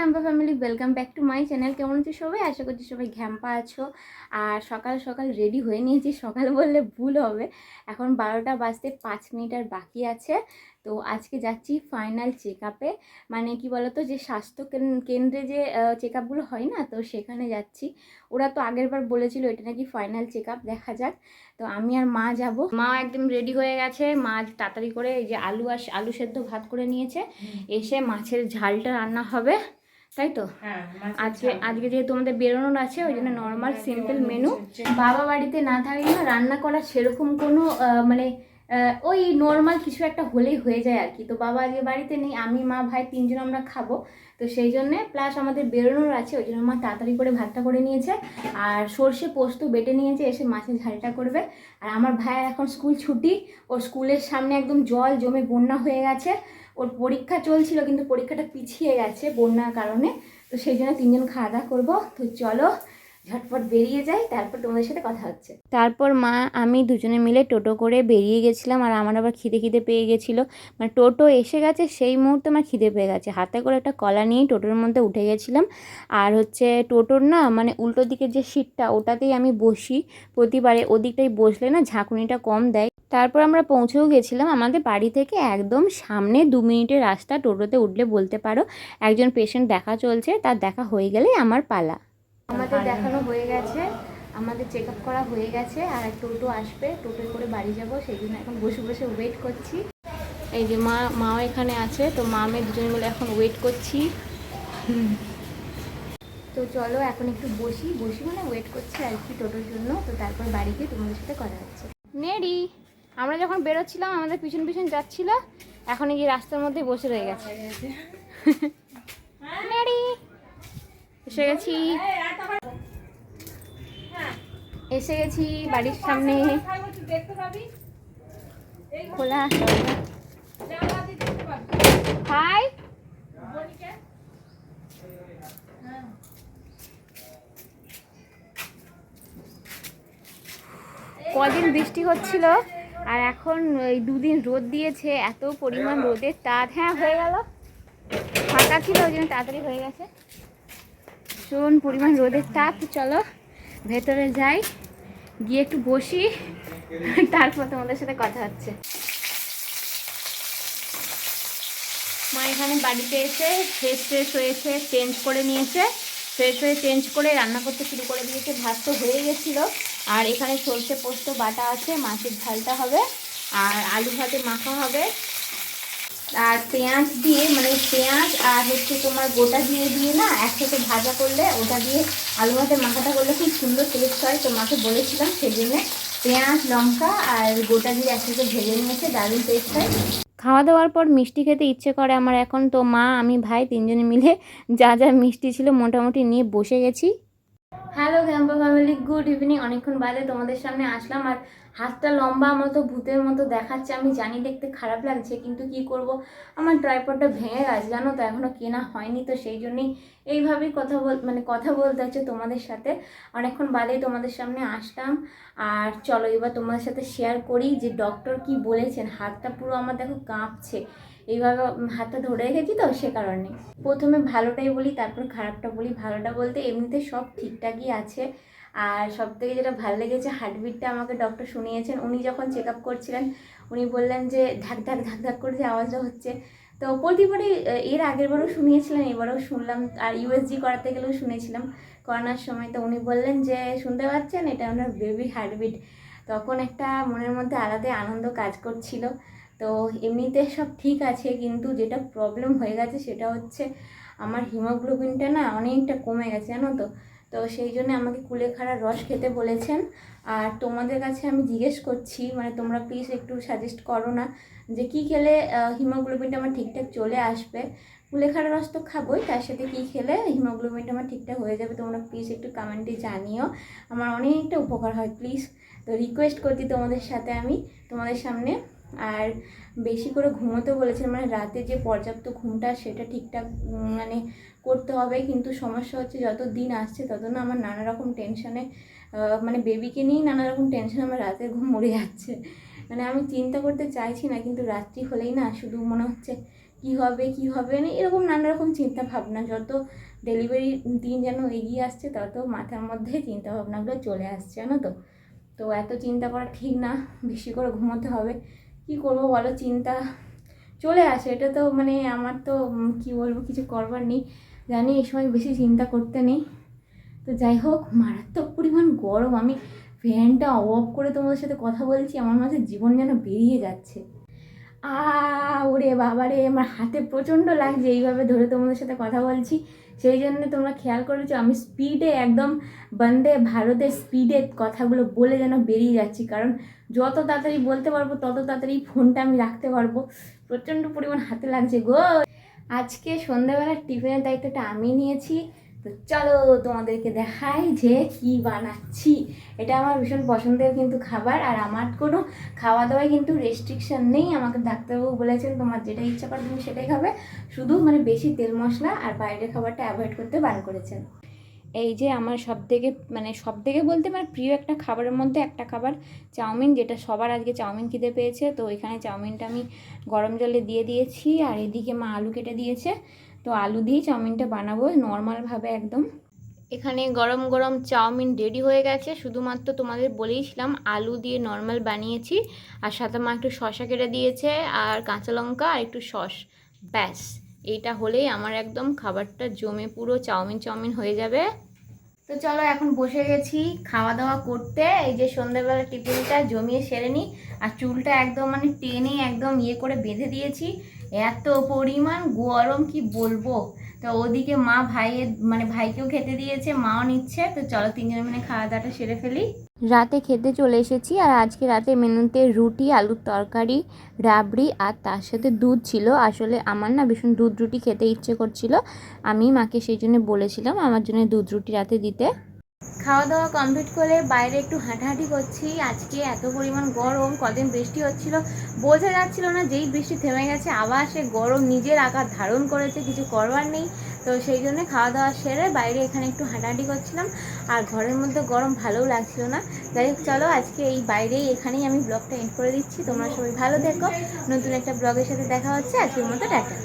ঘ্যাম্পা family welcome back to my channel কেমন আছো সবাই? আশা করছি সবাই ঘ্যাম্পা আছো। আর সকাল সকাল রেডি হয়ে নিয়েছি। সকাল বললে ভুল হবে। এখন বারোটা বাজতে পাঁচ মিনিট আর বাকি আছে। তো আজকে যাচ্ছি ফাইনাল চেক আপে মানে কি বলতো যে স্বাস্থ্য কেন- কেন্দ্রে যে চেক আপগুলো হয় না তো সেখানে যাচ্ছি। ওরা তো আগের বার বলেছিল এটা নাকি ফাইনাল চেক আপ দেখা যাক। তো আমি আর মা যাব। মা একদম রেডি হয়ে গেছে। মা তাড়াতাড়ি করে এই যে আলু আর আলু সেদ্ধ ভাত করে নিয়েছে। এসে মাছের ঝালটা রান্না হবে। তাই তো হ্যাঁ, আজকে আজকে যেহেতু আমাদের বেরোনোর আছে ওই জন্য নর্মাল সিম্পল মেনু বাবা বাড়িতে না থাকলে না রান্না করার সেরকম কোনো মানে ওই নর্মাল কিছু একটা হলেই হয়ে যায় আর কি। তো বাবা আজকে বাড়িতে নেই আমি মা ভাই তিনজন আমরা খাব। তো সেই জন্যে প্লাস আমাদের বেরোনোর আছে ওই জন্য মা তাড়াতাড়ি করে ভাতটা করে নিয়েছে। আর সর্ষে পোস্ত বেটে নিয়েছে এসে মাছের ঝালটা করবে। আর আমার ভাইয়ের এখন স্কুল ছুটি ওর স্কুলের সামনে একদম জল জমে বন্যা হয়ে গেছে। ওর পরীক্ষা চলছিল, কিন্তু পরীক্ষাটা পিছিয়ে গেছে বন্যার কারণে। তো সেই জন্য তিনজন খাওয়া দাওয়া করব। তো চলো, ঝটপট বেরিয়ে যাই, তারপর তোমাদের সাথে কথা হচ্ছে। তারপর মা, আমি দুজনে মিলে টোটো করে বেরিয়ে গেছিলাম, আর আমার আবার খিদে খিদে পেয়ে গেছিল। মানে টোটো এসে গেছে, সেই মুহূর্তে আমার খিদে পেয়ে গেছে। হাতে করে একটা কলা নিয়েই টোটোর মধ্যে উঠে গেছিলাম। আর হচ্ছে টোটোর না মানে উল্টো দিকের যে সিটটা, ওটাতেই আমি বসি। প্রতিবারে ওদিকটাই বসলে না, ঝাঁকুনিটা কম দেয়। তারপর আমরা পৌঁছেও গেছিলাম। আমাদের বাড়ি থেকে একদম সামনে দু মিনিটের রাস্তা টোটোতে উঠলে বলতে পারো একজন পেশেন্ট দেখা চলছে তার দেখা হয়ে গেলেই আমার পালা। আমাদের দেখানো হয়ে গেছে আমাদের চেক আপ করা হয়ে গেছে আর টোটো আসবে টোটো করে বাড়ি যাব সেই জন্য এখন বসে বসে ওয়েট করছি। এই যে মা মাও এখানে আছে তো মা আমি দুজন মিলে এখন ওয়েট করছি। তো চলো এখন একটু বসি বসি মানে ওয়েট করছি আর কি টোটোর জন্য তো তারপর বাড়ি গিয়ে তোমাদের সাথে কথা হচ্ছে। নেডি আমরা যখন বেরোচ্ছিলাম, আমাদের পিছন পিছন যাচ্ছিল, এখন এই রাস্তার মধ্যে বসে রয়ে গেছে। এসে গেছি। এসে গেছি বাড়ির সামনে। খোলা। হাই কদিন বৃষ্টি হচ্ছিল? আর এখন এই দুদিন রোদ দিয়েছে, এত পরিমাণ রোদের তাপ। হ্যাঁ হয়ে গেল। ফাঁকা ছিল, ওই জন্য তাড়াতাড়ি হয়ে গেছে। ভীষণ পরিমাণ রোদের তাপ। চলো, ভেতরে যাই, গিয়ে একটু বসি, তারপর তোমাদের সাথে কথা হচ্ছে। মা এখানে বাড়িতে এসে ফ্রেশ ফ্রেশ হয়েছে চেঞ্জ করে নিয়েছে। ফ্রেশ হয়ে চেঞ্জ করে রান্না করতে শুরু করে দিয়েছে। ভাত তো হয়ে গেছিল। আর এখানে সর্ষে পোস্ত বাটা আছে, মাছের ঝালটা হবে, আর আলু ভাতে মাখা হবে। আর পেঁয়াজ দিয়ে মানে পেঁয়াজ আর হচ্ছে তোমার গোটা দিয়ে দিয়ে না একসাথে ভাজা করলে, ওটা দিয়ে আলু ভাতে মাখাটা করলে খুব সুন্দর টেস্ট হয়। তো মাকে বলেছিলাম জন্যে পেঁয়াজ, লঙ্কা আর গোটা দিয়ে একসাথে ভেজে নিয়েছে, দারুণ টেস্ট হয়। খাওয়া দাওয়ার পর মিষ্টি খেতে ইচ্ছে করে আমার। এখন তো মা, আমি ভাই তিনজনে মিলে যা যা মিষ্টি ছিল মোটামুটি নিয়ে বসে গেছি। হ্যালো গ্যাম্পা ফ্যামিলি গুড ইভিনিং অনেকক্ষণ বাদে তোমাদের সামনে আসলাম আর হাতটা লম্বা মতো, ভূতের মতো দেখাচ্ছে। আমি জানি দেখতে খারাপ লাগছে, কিন্তু কি করব? আমার ট্রাইপডটা ভেঙে গেছে, জানো তো এখনও কেনা হয়নি, তো সেই জন্যই এইভাবেই কথা বল মানে কথা বলতে হচ্ছে তোমাদের সাথে। অনেকক্ষণ বাদে তোমাদের সামনে আসলাম। আর চলো, এবার তোমাদের সাথে শেয়ার করি যে ডক্টর কি বলেছেন। হাতটা পুরো আমার দেখো কাঁপছে। এইভাবে হাতটা ধরে রেখেছি তো সে কারণে। প্রথমে ভালোটাই বলি, তারপর খারাপটা বলি। ভালোটা বলতে এমনিতে সব ঠিকঠাকই আছে। আর সব থেকে যেটা ভালো লেগেছে হার্টবিটটা আমাকে ডক্টর শুনিয়েছেন। উনি যখন চেক আপ করছিলেন, উনি বললেন যে, ধাক ধাক ধাক ধাক করে যে আওয়াজটা হচ্ছে। তো প্রতিবারই এর আগের বারও শুনিয়েছিলেন এবারেও শুনলাম। আর ইউএসজি করাতে গেলেও শুনেছিলাম করোনার সময়। তো উনি বললেন যে, শুনতে পাচ্ছেন? এটা ওনার বেবি হার্টবিট তখন একটা মনের মধ্যে আলাদাই আনন্দ কাজ করছিল। তো এমনিতে সব ঠিক আছে, কিন্তু যেটা প্রবলেম হয়ে গেছে সেটা হচ্ছে আমার হিমোগ্লোবিনটা না অনেকটা কমে গেছে, জানো তো? তো সেই জন্য আমাকে কুলেখাড়ার রস খেতে বলেছেন। আর তোমাদের কাছে আমি জিজ্ঞেস করছি মানে তোমরা প্লিজ একটু সাজেস্ট করো না যে কী খেলে হিমোগ্লোবিনটা আমার ঠিকঠাক চলে আসবে। কুলেখাড়া রস তো খাবোই, তার সাথে কী খেলে হিমোগ্লোবিনটা আমার ঠিকঠাক হয়ে যাবে তোমরা প্লিজ একটু কমেন্টে জানিও। আমার অনেকটা উপকার হয় প্লিজ তো রিকোয়েস্ট করছি তোমাদের সাথে আমি, তোমাদের সামনে। আর বেশি করে ঘুমোতে বলেছেন মানে রাতে যে পর্যাপ্ত ঘুমটা সেটা ঠিকঠাক মানে করতে হবে, কিন্তু সমস্যা হচ্ছে যত দিন আসছে তত না আমার নানা রকম টেনশনে মানে বেবিকে নিয়েই নানা রকম টেনশন আমার রাতের ঘুম মরে যাচ্ছে। মানে আমি চিন্তা করতে চাইছি না, কিন্তু রাত্রি হলেই না শুধু মনে হচ্ছে কি হবে কি হবে না এরকম নানা রকম চিন্তা ভাবনা, যত ডেলিভারি দিন যেন এগিয়ে আসছে তত মাথার মধ্যে চিন্তা ভাবনাগুলো চলে আসছে, জানো তো? তো এত চিন্তা করা ঠিক না, বেশি করে ঘুমোতে হবে। কি করব বলো, চিন্তা চলে আসে। এটা তো মানে আমার তো কি বলব, কিছু করবার নেই। জানি এই সময় বেশি চিন্তা করতে নেই। তো যাই হোক, মারাত্মক পরিমাণ গরম। আমি ফ্যানটা অফ করে তোমাদের সাথে কথা বলছি, আমার মাঝে জীবন যেন বেরিয়ে যাচ্ছে। আ ওরে বাবারে, আমার হাতে প্রচণ্ড লাগছে, এইভাবে ধরে তোমাদের সাথে কথা বলছি। সেই জন্য তোমরা খেয়াল করেছ, আমি স্পিডে একদম বন্দে ভারতের স্পিডে কথাগুলো বলে যেন বেরিয়ে যাচ্ছি। কারণ যত তাড়াতাড়ি বলতে পারব, তত তাড়াতাড়ি ফোনটা আমি রাখতে পারব। প্রচণ্ড পরিমাণ হাতে লাগছে গো। আজকে সন্ধ্যাবেলার টিফিনের দায়িত্বটা আমি নিয়েছি। তো চলো তোমাদেরকে দেখাই যে কি বানাচ্ছি। এটা আমার ভীষণ পছন্দের কিন্তু খাবার আর আমার কোনো খাওয়া দাওয়ায় কিন্তু রেস্ট্রিকশন নেই। আমাকে ডাক্তারবাবু বলেছেন, তোমার যেটা ইচ্ছা করে, তুমি সেটাই খাবে। শুধু মানে বেশি তেল মশলা আর বাইরের খাবারটা অ্যাভয়েড করতে বারণ করেছেন। এই যে আমার সব থেকে মানে সব থেকে বলতে মানে প্রিয় একটা খাবারের মধ্যে একটা খাবার, চাউমিন, যেটা সবার আজকে চাউমিন খিদে পেয়েছে। তো এখানে চাউমিনটা আমি গরম জলে দিয়ে দিয়েছি আর এদিকে মা আলু কেটে দিয়েছে। তো আলু দিয়ে চাউমিনটা বানাবো নর্মালভাবে একদম। এখানে গরম গরম চাউমিন রেডি হয়ে গেছে, শুধুমাত্র তোমাদের বলেইছিলাম আলু দিয়ে নর্মাল বানিয়েছি, আর সাথে মা একটু শশা কেটে দিয়েছে, আর কাঁচা লঙ্কা, আর একটু সস, ব্যাস। এইটা হলেই আমার একদম খাবারটা জমে পুরো চাউমিন চাউমিন হয়ে যাবে। তো চলো এখন বসে গেছি খাওয়া দাওয়া করতে, এই যে সন্ধ্যাবেলা টিফিনটা জমিয়ে সেরে নিই, আর চুলটা একদম মানে টেনে একদম ইয়ে করে বেঁধে দিয়েছি। এত পরিমাণ গরম কি বলব? তো ওদিকে মা ভাইয়ের মানে ভাইকেও খেতে দিয়েছে, মাও নিচ্ছে, তো চলো তিনজনে মিলে খাওয়া দাওয়াটা সেরে ফেলি। রাতে খেতে চলে এসেছি, আর আজকে রাতে মেনুতে রুটি, আলুর তরকারি, রাবড়ি, আর তার সাথে দুধ ছিল। আসলে আমার না ভীষণ দুধ রুটি খেতে ইচ্ছে করছিল। আমি মাকে সেই জন্য বলেছিলাম আমার জন্য দুধ রুটি রাতে দিতে। খাওয়া দাওয়া কমপ্লিট করে বাইরে একটু হাঁটাহাঁটি করছি। আজকে এত পরিমাণ গরম, কদিন বৃষ্টি হচ্ছিল। বোঝা যাচ্ছিল না যেই বৃষ্টি থেমে গেছে, আবার সে গরম নিজের আকার ধারণ করেছে, কিছু করবার নেই। তো সেই জন্য খাওয়া দাওয়া সেরে বাইরে এখানে একটু হাঁটাহাঁটি করছিলাম। আর ঘরের মধ্যে গরম ভালোও লাগছিল না। যাই হোক, চলো আজকে এই বাইরেই এখানেই আমি ব্লগটা এন্ড করে দিচ্ছি। তোমরা সবাই ভালো দেখো নতুন একটা ব্লগের সাথে দেখা হচ্ছে। আজকের মতো টাটা।